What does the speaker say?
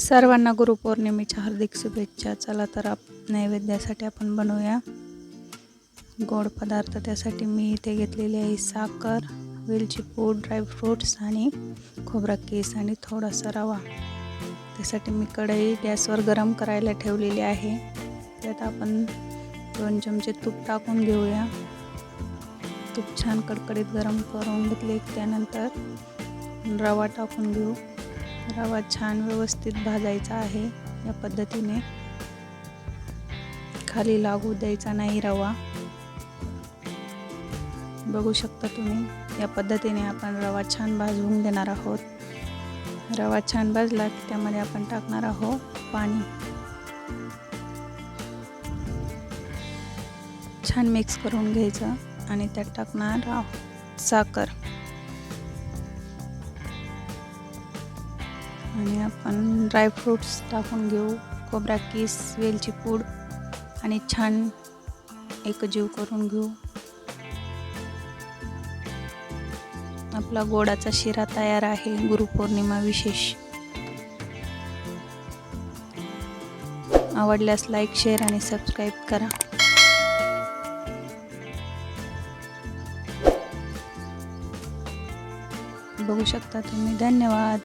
सर्वांना गुरुपौर्णिमेच्या हार्दिक शुभेच्छा. चला तर आप नैवेद्यासाठी आपण बनवूया गोड पदार्थ. त्यासाठी मी इथे घेतलेली आहे साखर वेलची पूड ड्रायफ्रूट्स आणि खोबरा केस आणि थोडासा रवा. त्यासाठी मी कढई गॅसवर गरम करायला ठेवलेली आहे. त्यात आपण दोन चमचे तूप टाकून घेऊया. तूप छान कडकडीत गरम करून घेतले. त्यानंतर रवा टाकून घेऊ. रवा छान व्यवस्थित भाजायचा आहे या पद्धतीने. खाली लागू द्यायचा नाही रवा. बघू शकता तुम्ही या पद्धतीने आपण रवा छान भाजवून देणार आहोत. रवा छान भाजला की त्यामध्ये आपण टाकणार आहोत पाणी. छान मिक्स करून घ्यायचं आणि त्यात टाकणार आहोत साखर. आणि आपण ड्रायफ्रूट्स टाकून घेऊ. खोबरा किस वेलची पूड आणि छान एकजीव करून घेऊ. आपला गोडाचा शिरा तयार आहे. गुरुपौर्णिमा विशेष. आवडल्यास लाईक शेअर आणि सबस्क्राईब करा. बघू शकता तुम्ही. धन्यवाद.